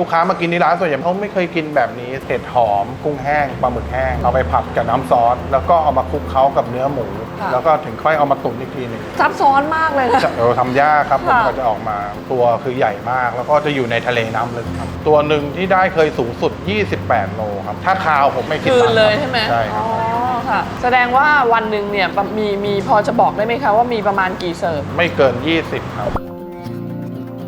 ลูกค้ามากินที่ร้านส่วนใหญ่เขาไม่เคยกินแบบนี้เห็ดหอม กุ้งแห้งปลาหมึกแห้งเอาไปผัดกับน้ำซอส แล้วก็เอามาคลุกเคล้ากับเนื้อหมู ค่ะ แล้วก็ถึงค่อยเอามาตุ๋นอีกทีหนึ่งซับซ้อนมากเลยนะ จะเออทำยากครับผมค่ะ ก็จะออกมาตัวคือใหญ่มาก แล้วก็จะอยู่ในทะเลน้ำลึกครับ ตัวหนึ่งที่ได้เคยสูงสุด 28 โลครับถ้าคาวผมไม่คิดคืนตังค์เลยครับใช่ไหมใช่คอ๋รัอบค่ะ แสดงว่าวันหนึ่งเนี่ยมีมีพอจะบอกได้ไหมคะว่ามีประมาณกี่เสิร์ฟ ไม่เกิน 20 ครับ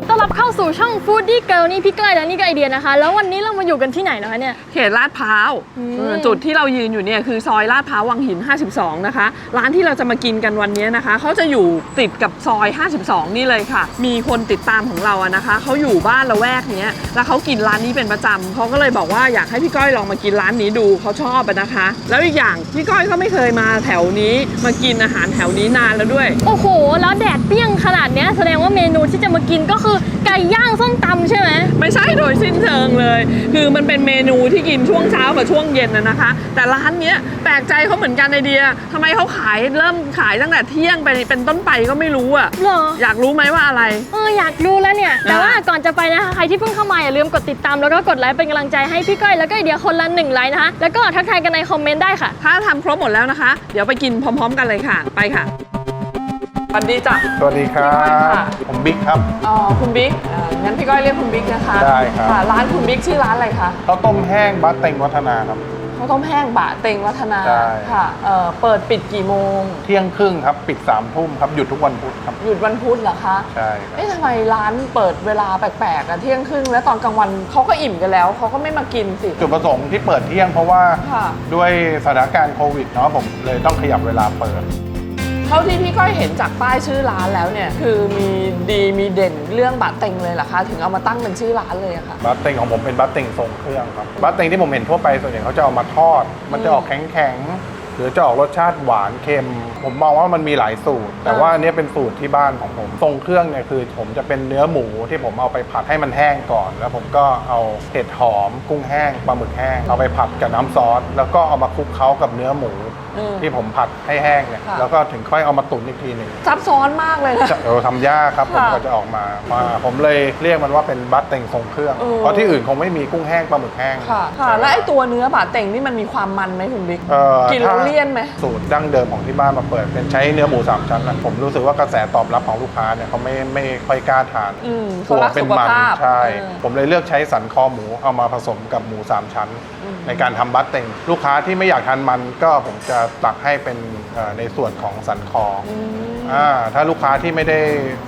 ต้อนรับเข้าสู่ช่อง Foodie Girl นี่พี่เกยและนี่ก็ไอเดียนะคะ แล้ววันนี้เรามาอยู่กันที่ไหนนะคะเนี่ย เขตลาดพร้าวอืมเออจุดที่เรายืนอยู่เนี่ยคือซอยลาดพร้าววังหิน 52 นะคะ ร้านที่เราจะมากินกันวันนี้นะคะ เขาจะอยู่ติดกับซอย 52 นี่เลยค่ะ มีคนติดตามของเราอะนะคะ เขาอยู่บ้านละแวกเนี้ย แล้วเขากินร้านนี้เป็นประจำเขาก็เลยบอกว่าอยากให้พี่ก้อยลองมากินร้านนี้ดูเขาชอบอะนะคะ แล้วอีกอย่างพี่ก้อยก็ไม่เคยมาแถวนี้มากินอาหารแถวนี้นานแล้วด้วย โอ้โห แล้วแดดเปรี้ยงขนาดเนี้ยแสดงว่าเมนูที่จะมากินก็คือไก่ย่างส้มตำใช่ไหม ไม่ใช่โดยสิ้นเชิงเลย คือมันเป็นเมนูที่กินช่วงเช้ากับช่วงเย็นนะนะคะ แต่ร้านเนี้ยแปลกใจเขาเหมือนกันไอเดียทำไมเขาขายเริ่มขายตั้งแต่เที่ยงไปเป็นต้นไปก็ไม่รู้อะเหรอ อยากรู้ไหมว่าอะไร เอออยากรู้แล้วเนี่ย แต่ว่าอ่าก่อนจะไปนะคะ ใครที่เพิ่งเข้ามาอย่าลืมกดติดตามแล้วก็กดไลค์เป็นกำลังใจให้พี่ก้อยแล้วก็ไอเดียคนละหนึ่งไลค์นะคะ แล้วก็ทักทายกันในคอมเมนต์ได้ค่ะ ถ้าทำครบหมดแล้วนะคะ เดี๋ยวไปกินพร้อม ๆ กันเลยค่ะ ไปค่ะส วัสดีจ้ะสวัสดีครัพี่ก้อยบค่ะผมบิ๊กครับ อ๋อคุณบิ๊กอ่างั้นพี่ก้อยเรียกคุณบิ๊กนะคะได้ครับะร้านคุณบิ๊กชื่อร้านอะไรคะข้าวต้มแห้งบัสเต็งวัฒนาครับ ข้าวต้มแห้งบะเต็งวัฒนาใช่ ค่ะเอ่อเปิดปิดกี่โมง เที่ยงครึ่งครับ ปิด3ามทุ่มครับ หยุดทุกวันพุธครับ หยุดวันพุธเหรอคะใช่ครับ เอ๊ะทำไมร้านเปิดเวลาแปลกๆอะเที่ยงครึ่งแล้วตอนกลางวันเขาก็อิ่มกันแล้วเขาก็ไม่มากินสิ จุดประสงค์ที่เปิดเที่ยงเพราะว่าค่ะ ด้วยสถานการณ์โควิดเนาะผมเลยต้องขยับเวลาเปิด เท่าที่พี่ก้อยเห็นจากป้ายชื่อร้านแล้วเนี่ย คือมีดีมีเด่นเรื่องบะเต็งเลยเหรอคะ ถึงเอามาตั้งเป็นชื่อร้านเลยอะค่ะ บัสเต็งของผมเป็นบัสเต็งทรงเครื่องครับบัสเต็งที่ผมเห็นทั่วไปส่วนใหญ่เขาจะเอามาทอด มันจะออกแข็งๆหรือจะออกรสชาติหวานเค็ม ผมมองว่ามันมีหลายสูตร แต่ว่าอันนี้เป็นสูตรที่บ้านของผมทรงเครื่องเนี่ยคือ ผมจะเป็นเนื้อหมูที่ผมเอาไปผัดให้มันแห้งก่อน แล้วผมก็เอาเห็ดหอม กุ้งแห้งปลาหมึกแห้งเอาไปผัดกับน้ำซอสแล้วก็เอามาคลุกเคล้ากับเนื้อหมู อืม ที่ผมผัดให้แห้งเนี่ยค่ะ แล้วก็ถึงค่อยเอามาตุ๋นอีกทีหนึ่งซับซ้อนมากเลยนะ จะเออทำยากครับผมค่ะก็จะออกมามาผมเลยเรียกมันว่าเป็นบัตเต็งทรงเครื่อง เออ เพราะที่อื่นคงไม่มีกุ้งแห้งปลาหมึกแห้งค่ะ ค่ะ แล้วไอ้ตัวเนื้อบะเต็งนี่มันมีความมันไหมคุณบิ๊ก เอ่อกินแล้วเลี่ยนไหม สูตรดั้งเดิมของที่บ้านมาเปิด เป็นใช้เนื้อหมูสามชั้นนะผมรู้สึกว่ากระแสตอบรับของลูกค้าเนี่ยเขาไม่ไม่ค่อยกล้าทาน อืมกลัวเขารักเป็นสุขมันภาพใช่ เออ ผมเลยเลือกใช้สันคอหมูเอามาผสมกับหมูสามชั้นอืม ในการทำบัตเต็งลูกค้าที่ไม่อยากทานมันก็ผมจะตักให้เป็นเอ่อในส่วนของสันคอออืมอ่าถ้าลูกค้าที่ไม่ได้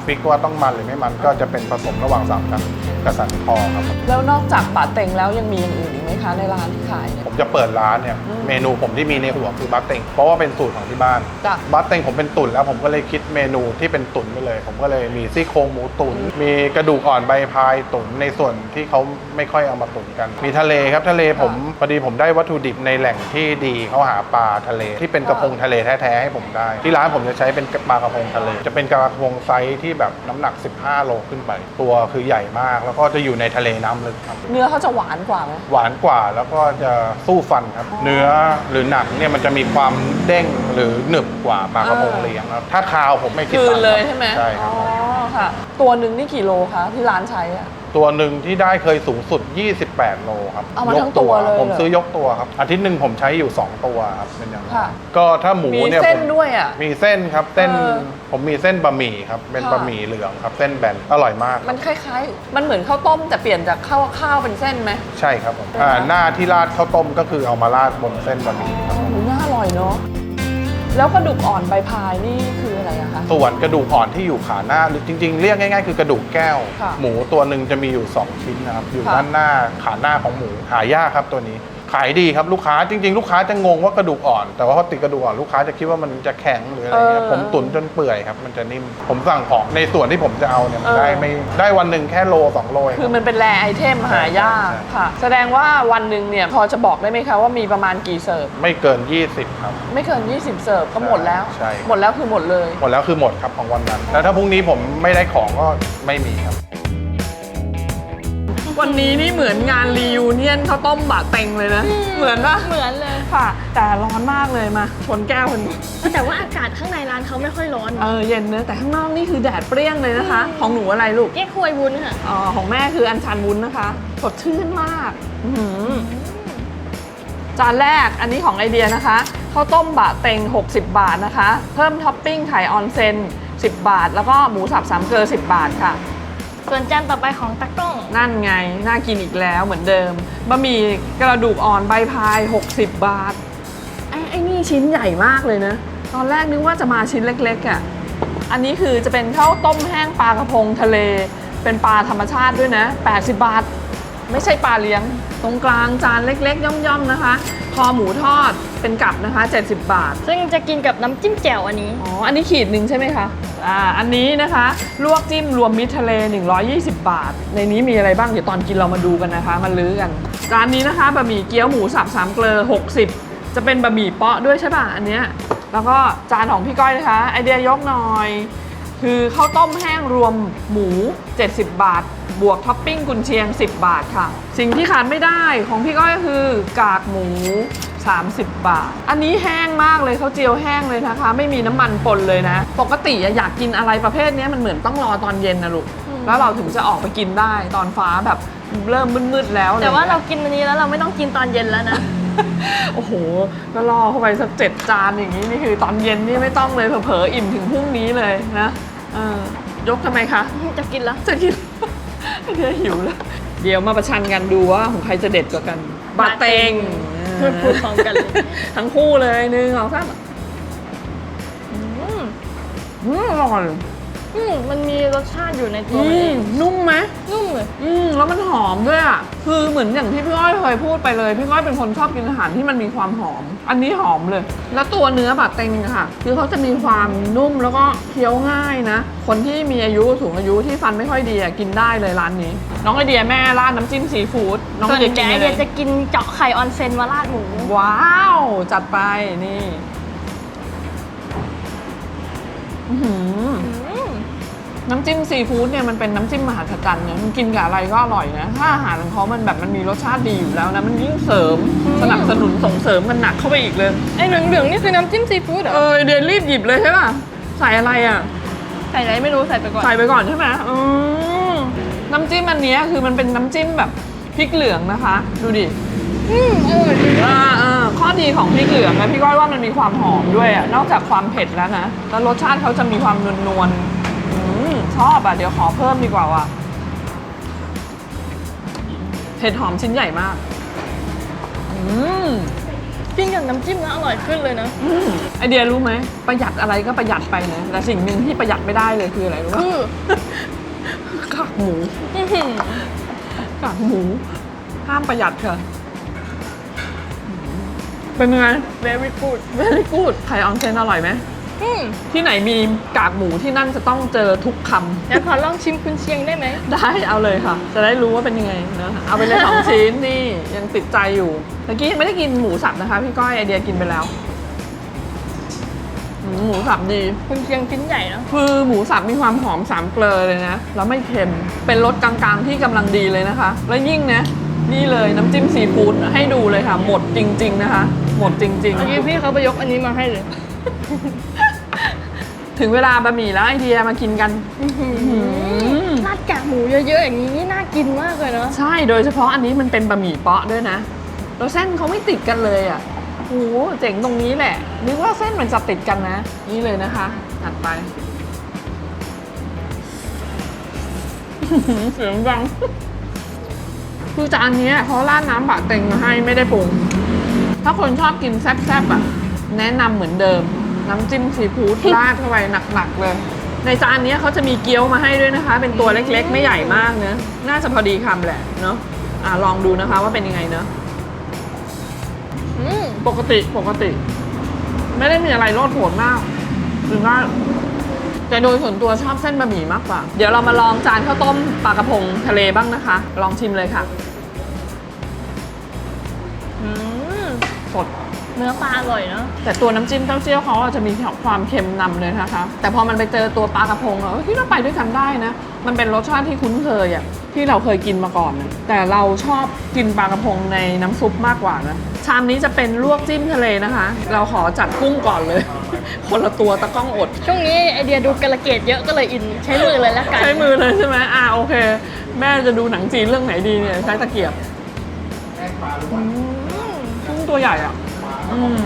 ฟิกว่าต้องมันหรือไม่มันก็จะเป็นผสมระหว่างสามชั้นกับสันคอครับแล้วนอกจากบะเต็งแล้วยังมีอย่างอื่นอีกไหมคะในร้านที่ขายเนี่ยผมจะเปิดร้านเนี่ยอืมเมนูผมที่มีในหัวคือบัตเต็งเพราะว่าเป็นสูตรของที่บ้านจ้ะบัตเต็งผมเป็นตุ๋นแล้วผมก็เลยคิดเมนูที่เป็นตุ๋นไปเลย ผมก็เลยมีซี่โครงหมูตุ๋นมีกระดูกอ่อนใบพายตุ๋นในส่วนที่เขาไม่ค่อยเอามาตุ๋นกัน มีทะเลครับทะเลผมพอดีผมได้วัตถุดิบในแหล่งที่ดีเขาหาปลาทะเล ที่เป็นกระพงทะเลแท้ๆให้ผมได้ ที่ร้านผมจะใช้เป็นปลากระพงทะเล จะเป็นกระพงไซส์ที่แบบน้ำหนัก 15 โลขึ้นไป ตัวคือใหญ่มาก แล้วก็จะอยู่ในทะเลน้ำลึกครับเนื้อเขาจะหวานกว่าไหม หวานกว่าแล้วก็จะสู้ฟันครับ เนื้อหรือหนังเนี่ยมันจะมีความเด้งหรือหนึบกว่าปลากระพงเลี้ยงครับถ้าคาวผมไม่คิดคืตันงค์เลยครับใช่ไหมใช่ครับ อ๋อค่ะ ตัวหนึ่งนี่กี่โลคะที่ร้านใช้อะ ตัวหนึ่งที่ได้เคยสูงสุด 28 โลครับเอามายกทั้งตัวเลยเหรอผมซื้อยกตัวครับ อาทิตย์หนึ่งผมใช้อยู่ 2 ตัวครับเป็นอย่างนั้นค่ะ ก็ถ้าหมูมีเนี่ยเส้นผม ด้วยอะ มีเส้นครับเส้นเออผมมีเส้นบะหมี่ครับ เป็นค่ะ บะหมี่เหลืองครับ เส้นแบนอร่อยมากมันคล้ายๆ มันเหมือนข้าวต้มแต่เปลี่ยนจากข้าวข้าวเป็นเส้นไหม ใช่ครับผมเป็นไงอ่าหน้าที่ราดข้าวต้มก็คือเอามาราดบนเส้นบะหมี่ครับ โอ้โหน่าอร่อยเนาะ แล้วกระดูกอ่อนใบพายนี่คือ อะไรอะคะ ส่วนกระดูกอ่อนที่อยู่ขาหน้าหรือจริงๆ เรียกง่ายๆ คือกระดูกแก้ว ค่ะหมูตัวหนึ่งจะมีอยู่ 2 ชิ้นนะครับ อยู่ค่ะ ด้านหน้าขาหน้าของหมูหายากครับตัวนี้ ขายดีครับลูกค้าจริง ๆ ลูกค้าจะงงว่ากระดูกอ่อน แต่ว่าพอติดกระดูกอ่อนลูกค้าจะคิดว่ามันจะแข็งหรืออะไรเงี้ยเออผมตุ๋นจนเปื่อยครับมันจะนิ่มผมสั่งของในส่วนที่ผมจะเอาเนี่ยมันเออ ได้ไม่ได้วันหนึ่งแค่โลสองโลเอง คือมันเป็นแรไอเทมหายากใช่ ค่ะ แสดงว่าวันหนึ่งเนี่ยพอจะบอกได้ไหมคะว่ามีประมาณกี่เสิร์ฟ ไม่เกิน 20 ครับ ไม่เกิน 20 เสิร์ฟก็หมดแล้ว ใช่ หมดแล้วคือหมดเลย หมดแล้วคือหมดครับของวันนั้นแล้วถ้าพรุ่งนี้ผมไม่ได้ของก็ไม่มีครับ วันนี้นี่เหมือนงานรียูเนียนข้าวต้มบะเต็งเลยนะ เหมือนปะเหมือนเลยค่ะ แต่ร้อนมากเลยมา ชนแก้วกันแต่ว่าอากาศข้างในร้านเขาไม่ค่อยร้อนเออเย็นเนอะแต่ข้างนอกนี่คือแดดเปรี้ยงเลยนะคะ ของหนูอะไรลูกเก๊กฮวยวุ้นค่ะอ๋อของแม่คืออันชันวุ้นนะคะสดชื่นมากอื้อหือจานแรกอันนี้ของไอเดียนะคะข้าวต้มบะเต็ง 60 บาทนะคะ เพิ่มท็อปปิ้งไข่ออนเซน10 บาท แล้วก็หมูสับสามเกลือ10 บาทค่ะ ส่วนจานต่อไปของตากล้อง นั่นไง น่ากินอีกแล้วเหมือนเดิม บะหมี่กระดูกอ่อนใบพาย 60 บาท ไอ้ไอ้นี่ชิ้นใหญ่มากเลยนะ ตอนแรกนึกว่าจะมาชิ้นเล็กๆอะ่ะ อันนี้คือจะเป็นข้าวต้มแห้งปลากระพงทะเล เป็นปลาธรรมชาติด้วยนะ 80 บาท ไม่ใช่ปลาเลี้ยง ตรงกลางจานเล็กๆ ย่อมๆนะคะค อหมูทอดเป็นกับนะคะ 70 บาท ซึ่งจะกินกับน้ำจิ้มแจ่วอันนี้ อ๋อ อันนี้ขีดหนึ่งใช่ไหมคะ อ่า อันนี้นะคะ ลวกจิ้มรวมมิตรทะเล 120 บาท ในนี้มีอะไรบ้าง เดี๋ยวตอนกินเรามาดูกันนะคะ มาลื้อกันจานนี้นะคะบะหมี่เกี๊ยวหมูสับสามเกลอ60 จะเป็นบะหมี่เปาะด้วยใช่ป่ะ อันเนี้ย แล้วก็จานของพี่ก้อยนะคะ ไอเดียยกหน่อย คือข้าวต้มแห้งรวมหมู 70 บาท บวกท็อปปิ้งกุนเชียง 10 บาทค่ะ สิ่งที่ขาดไม่ได้ของพี่ก้อยก็คือกากหมู 30 บาท อันนี้แห้งมากเลยเขาวเจียวแห้งเลยนะคะ ไม่มีน้ำมันปนเลยนะ ปกติอะอยากกินอะไรประเภทเนี้ยมันเหมือนต้องรอตอนเย็นนะลูกอืมแล้วเราถึงจะออกไปกินได้ตอนฟ้าแบบเริ่มมืดๆแล้วแต่ว่าอะไรเรางี้ยกินอันนี้แล้วเราไม่ต้องกินตอนเย็นแล้วนะ โอ้โห ก็ล่อเข้าไปสักเจ็ดจานอย่างนี้นี่คือตอนเย็นนี่ไม่ต้องเลยเผลอๆอิ่มถึงพรุ่งนี้เลยนะเออยกทำไมคะ จะกินแล้วจะกินเดี๋ยวหิวแล้ว เดี๋ยวมาประชันกันดูว่าของใครจะเด็ดกว่ากัน บาเตงพูดพร้อมกันเลย ทั้งคู่เลยหนึ่งสองสามอืมอืมอร่อย อืมมันมีรสชาติอยู่ในตัวอืมันเอมงนุ่มไหม นุ่มเลย อืมแล้วมันหอมด้วยอะ คือเหมือนอย่างที่พี่ก้อยเคยพูดไปเลย พี่ก้อยเป็นคนชอบกินอาหารที่มันมีความหอม อันนี้หอมเลย แล้วตัวเนื้อบาดเต็งอะค่ะ คือเขาจะมีความนุ่มแล้วก็เคี้ยวง่ายนะ คนที่มีอายุสูงอายุที่ฟันไม่ค่อยดีอะกินได้เลยร้านนี้ น้องไอเดียแม่ราดน้ำจิ้มซีฟู้ดน้องส่ไอวนเดียกินแกยังไงเนี่ยจะกินเจาะไข่ออนเซนมาราดหมู ว้าว จัดไปนี่ อื้อหืออืม น้ำจิ้มซีฟู้ดเนี่ยมันเป็นน้ำจิ้มมหัศจรรย์เนี่ยมันกินกับอะไรก็อร่อยนะ ถ้าอาหารของเขามันแบบมันมีรสชาติดีอยู่แล้วนะมันยิ่งเสริมสนับสนุนส่งเสริมมันหนักเข้าไปอีกเลยไอ้เหลืองๆนี่คือน้ำจิ้มซีฟู้ดเหรอเออเดี๋ยวรีบหยิบเลยใช่ป่ะใส่อะไรอะใส่อะไรไม่รู้ใส่ไปก่อนใส่ไปก่อนใช่ไหมอืมน้ำจิ้มอันเนี้ยคือมันเป็นน้ำจิ้มแบบพริกเหลืองนะคะ ดูดิอืมอร่อยดีอ่าอ่าข้อดีของพริกเหลืองนะพี่ก้อยว่ามันมีความหอมด้วยอะนอกจากความเผ็ดแล้วนะแล้วรสชาติเขาจะมีความนวลๆอื มชอบอะ เดี๋ยวขอเพิ่มดีกว่าว่ะเผ็ดหอมชิ้นใหญ่มาก อืมกินกับน้ำจิ้มแล้วอร่อยขึ้นเลยนะอืมไอเดียรู้ไหม ประหยัดอะไรก็ประหยัดไปนะแต่สิ่งหนึ่งที่ประหยัดไม่ได้เลยคืออะไรรู้ป่ะคือกากหมูอื้อหือกากหมู ห้ามประหยัดค่ะเป็นยังไง very good very good ไข่ออนเซนอร่อยไหม อืมที่ไหนมีกากหมูที่นั่นจะต้องเจอทุกคำเดี๋ยวขอลองชิมคุณเชียงได้ไหม ได้เอาเลยค่ะ จะได้รู้ว่าเป็นยังไงนะเอาไปเลยสอง ชิ้นนี่ยังติดใจอยู่เมื่อกี้ยังไม่ได้กินหมูสับนะคะ พี่ก้อยไอเดียกินไปแล้วอืมหมูสับดีคุณเชียงชิ้นใหญ่เนอะคือหมูสับมีความหอมสามเกลอเลยนะ แล้วไม่เค็ม เป็นรสกลางๆที่กำลังดีเลยนะคะ แล้วยิ่งนะ นี่เลยน้ำจิ้มซีฟู้ดให้ดูเลยค่ะ หมดจริง ๆ นะคะ หมดจริง เมื่อกี้พี่เขาไปยกอันนี้มาให้เลยๆ ถึงเวลาบะหมี่แล้วไอเดียมากินกันมราดกากหมูเยอะๆอย่างนี้นี่น่ากินมากเลยเนาะใช่โดยเฉพาะอันนี้มันเป็นบะหมี่เปาะด้วยนะแล้วเส้นเขาไม่ติดกันเลยอะโอ้โหเจ๋งตรงนี้แหละนึกว่าเส้นมันจะติดกันนะ นี่เลยนะคะตัดไปเสียงดังคือจานเนี้ยเขาราดน้ำบะเต็งมาให้ไม่ได้ปรุงถ้าคนชอบกินแซ่บๆอะ แนะนำเหมือนเดิม น้ำจิ้มซีฟู้ดราดเข้าไปหนักๆเลย ในจานเนี้ยเขาจะมีเกี๊ยวมาให้ด้วยนะคะ เป็นตัวเล็กๆ ไม่ใหญ่มากเนะน่าจะพอดีคำแหละเนาะอะลองดูนะคะว่าเป็นยังไงเนาะอืมปกติปกติ ไม่ได้มีอะไรโลดโผนมากหรือว่าแต่โดยส่วนตัวชอบเส้นบะหมี่มากกว่า เดี๋ยวเรามาลองจานข้าวต้มปลากระพงทะเลบ้างนะคะ ลองชิมเลยค่ะอืมสด เนื้อปลาอร่อยเนาะแต่ตัวน้ำจิ้มเต้าเจี้ยวเขาอะจะมีความเค็มนำเลยนะคะ แต่พอมันไปเจอตัวปลากระพงเราคิดว่าไปด้วยกันได้นะ มันเป็นรสชาติที่คุ้นเคยอะที่เราเคยกินมาก่อนนะแต่เราชอบกินปลากระพงในน้ำซุปมากกว่านะชามนี้จะเป็นลวกจิ้มทะเลนะคะ เราขอจัดกุ้งก่อนเลย คนละตัวตะกล้องอด ช่วงนี้ไอเดียดูกระเกดเยอะก็เลยอินใช้มือเลยแล้วกันใช้มือเลยใช่ไหมอ่าโอเค แม่จะดูหนังจีนเรื่องไหนดีเนี่ยใช้ตะเกียบกุ้งตัวใหญ่อะ อืม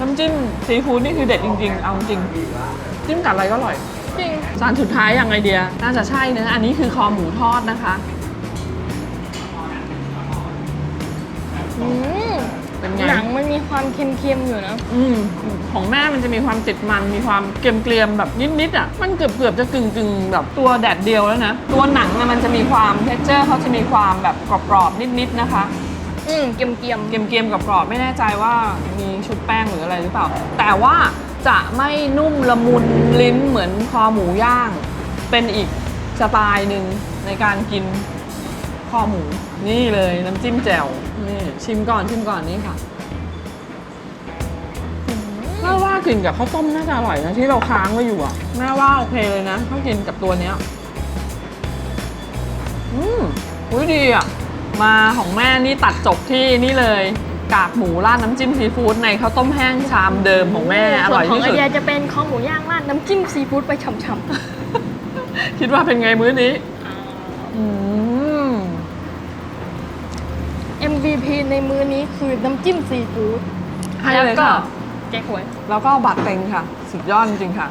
น้ำจิ้มซีฟู้ดนี่คือเด็ดจริงๆ เอาจริง จิ้มกับอะไรก็อร่อย จริงจานสุดท้ายอย่างไอเดีย น่าจะใช่นะ อันนี้คือคอหมูทอดนะคะอืมเป็นไง หนังมันมีความเค็มๆอยู่นะ อืมของแม่มันจะมีความติดมัน มีความเกรียมๆแบบนิดๆอะ มันเกือบๆจะกึ่งๆแบบตัวแดดเดียวแล้วนะ ตัวหนังอะมันจะมีความเท็กเจอร์เขาจะมีความแบบกรอบๆนิดๆนะคะ อืมเกรียมเกรียมๆกับกรอบๆไม่แน่ใจว่ามีชุบแป้งหรืออะไรหรือเปล่า แต่ว่าจะไม่นุ่มละมุนลิ้นเหมือนคอหมูย่าง เป็นอีกสไตล์หนึ่งในการกินคอหมู นี่เลยน้ำจิ้มแจ่วนี่ชิมก่อนชิมก่อนนี่ค่ะแม่ว่ากินกับข้าวต้มน่าจะอร่อยนะที่เราค้างไว้อยู่อะแม่ว่าโอเคเลยนะถ้ากินกับตัวเนี้ยอืมอุ้ยดีอะ มาของแม่นี่ตัดจบที่นี่เลยกากหมูราดน้ำจิ้มซีฟู้ดในข้าวต้มแห้งชามเดิมของๆแม่อส่ร่วอนยของที่ไอสุดเดียจะเป็นข้อหมูย่างราดน้ำจิ้มซีฟู้ดไปฉ่ำคิดว่าเป็นไงมื้อนี้ๆอืม MVP ในมื้อนี้คือน้ำจิ้มซีฟู้ดให้แล้วเลยก็ค่ะแก๊กหวย แล้วก็บาดเต็งค่ะ สุดยอดจริงๆค่ะ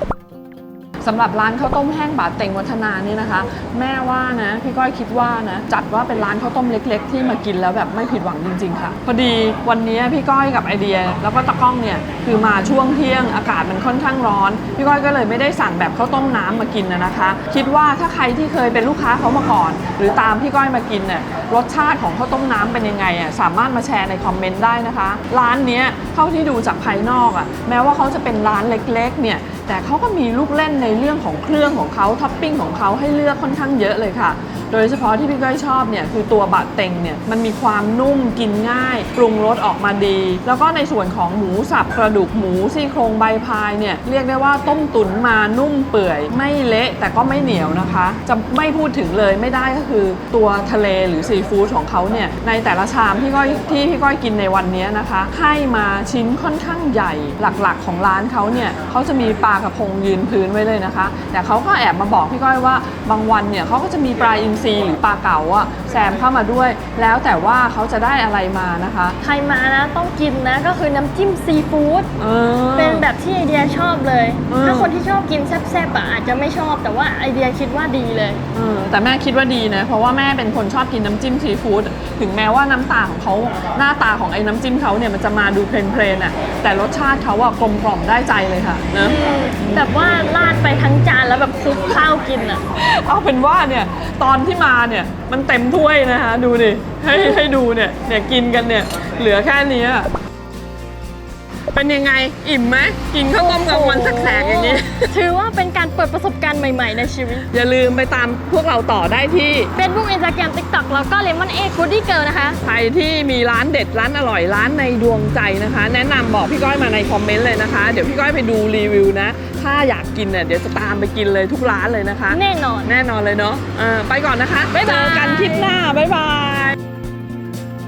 สำหรับร้านข้าวต้มแห้งบาดเต็งวัฒนานี่นะคะ แม่ว่านะพี่ก้อยคิดว่านะจัดว่าเป็นร้านข้าวต้มเล็ก ๆ ที่มากินแล้วแบบไม่ผิดหวังจริง ๆ ค่ะ พอดีวันนี้พี่ก้อยกับไอเดีย แล้วก็ตะก้องเนี่ยคือมาช่วงเที่ยงอากาศมันค่อนข้างร้อน พี่ก้อยก็เลยไม่ได้สั่งแบบข้าวต้มน้ำมากินนะนะคะ คิดว่าถ้าใครที่เคยเป็นลูกค้าเขามาก่อน หรือตามพี่ก้อยมากินเนี่ยรสชาติของข้าวต้มน้ำเป็นยังไงอะสามารถมาแชร์ในคอมเมนต์ได้นะคะ ร้านนี้เท่าที่ดูจากภายนอกอะแม้ว่าเขาจะเป็นร้านเล็กๆเนี่ยแต่เขาก็มีลูกเล่นในเรื่องของเครื่องของเขาท็อปปิ้งของเขาให้เลือกค่อนข้างเยอะเลยค่ะ โดยเฉพาะที่พี่ก้อยชอบเนี่ยคือตัวบะเต็งเนี่ยมันมีความนุ่มกินง่าย ปรุงรสออกมาดี แล้วก็ในส่วนของหมูสับกระดูกหมูซี่โครงใบพายเนี่ยเรียกได้ว่าต้มตุ๋นมานุ่มเปื่อย ไม่เละแต่ก็ไม่เหนียวนะคะ จะไม่พูดถึงเลยไม่ได้ก็คือตัวทะเลหรือซีฟู้ดของเขาเนี่ยในแต่ละชามที่ก้อยที่พี่ก้อยกินในวันนี้นะคะให้มาชิ้นค่อนข้างใหญ่หลักๆของร้านเขาเนี่ยเขาจะมีปลากระพงยืนพื้นไว้เลยนะคะ แต่เขาก็แอบมาบอกพี่ก้อยว่าบางวันเนี่ยเขาก็จะมีปลาอินทรีหรือปลาเก๋าอะแซมเข้ามาด้วย แล้วแต่ว่าเขาจะได้อะไรมานะคะ ใครมานะต้องกินนะก็คือน้ำจิ้มซีฟู้ดเออ เป็นแบบที่ไอเดียชอบเลยอืมถ้าคนที่ชอบกินแซ่บๆอะอาจจะไม่ชอบแต่ว่าไอเดียคิดว่าดีเลย เออแต่แม่คิดว่าดีนะ เพราะว่าแม่เป็นคนชอบกินน้ำจิ้มซีฟู้ดถึงแม้ว่าน้ำตาของเขาหน้าตาของไอ้น้ำจิ้มเขาเนี่ยมันจะมาดูเพลนๆอะแต่รสชาติเขาอะกลมกล่อมได้ใจเลยค่ะนะแบบว่าราดไปทั้งจานแล้วแบบคลุกข้าวกินอะ เอาเป็นว่าเนี่ยตอนที่มาเนี่ยมันเต็มถ้วยนะคะ ดูดิให้ให้ดูเนี่ยเนี่ยกินกันเนี่ยเหลือแค่เนี้ย เป็นยังไงอิ่มไหมกินข้าวต้มกลางวันแสกๆอย่างนี้ ถือว่าเป็นการเปิดประสบการณ์ใหม่ๆในชีวิต อย่าลืมไปตามพวกเราต่อได้ที่ Facebook Instagram TikTok แล้วก็ Lemon Egg Goodie Girl นะคะ ใครที่มีร้านเด็ดร้านอร่อยร้านในดวงใจนะคะ แนะนำบอกพี่ก้อยมาในคอมเมนต์เลยนะคะ เดี๋ยวพี่ก้อยไปดูรีวิวนะ ถ้าอยากกินเนี่ยเดี๋ยวจะตามไปกินเลยทุกร้านเลยนะคะ แน่นอน แน่นอนเลยเนาะเออไปก่อนนะคะบ๊ายบาย เจอกันคลิปหน้าบ๊ายบาย